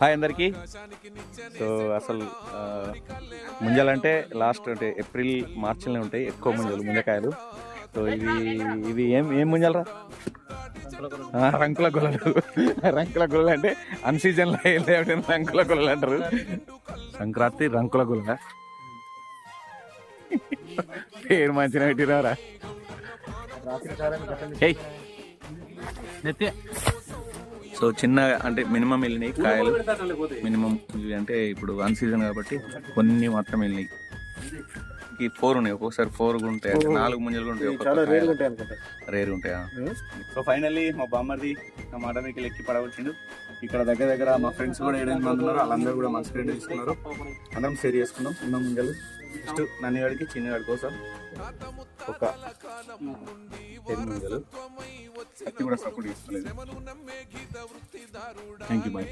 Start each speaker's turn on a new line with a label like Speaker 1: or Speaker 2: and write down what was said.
Speaker 1: Hi అందరికీ. So అసలు ముంజలంటే last అంటే ఏప్రిల్ మార్చిలోనే ఉంటాయి ఎక్కువ ముంజలు ముంజకాయలు. సో ఇవి ఇవి ఏం ఏం ముంజలరా? రంకుల గొల్లలు. రంకుల గొల్లలు అంటే అన్ సీజన్లో రంకుల గొల్లలు అంటారు. సంక్రాంతి రంకుల గొల్ల పేరు మంచిగా పెట్టిరారా ఏయ్. సో చిన్న అంటే మినిమం వెళ్ళినాయి కాయలు. మినిమం ఇవి అంటే ఇప్పుడు అన్ సీజన్ కాబట్టి కొన్ని మాత్రం వెళ్ళినాయి. ఈ ఫోర్ ఉన్నాయి. ఒక్కొక్కసారి ఫోర్ ఉంటాయి. అంటే నాలుగు ముంజలు ఉంటాయి. ఒక్కొక్క రేర్ ఉంటాయా? సో ఫైనల్లీ మా బామ్మది నా మాట మీకు ఎక్కి పడవచ్చిండు ఇక్కడ దగ్గర దగ్గర మా ఫ్రెండ్స్ కూడా ఏడెనిమిది మంది ఉన్నారు. వాళ్ళందరూ కూడా మా స్క్రీన్ తీసుకున్నారు. అందరం షేర్ చేసుకున్నాం. ఉన్న ముంజలు. నెక్స్ట్ నన్నిగాడికి చిన్నగాడి కోసం ఒక టెన్ ముంజలు. అతి కూడా సపోర్ట్ చేసుకోలేదు థ్యాంక్ యూ బాయ్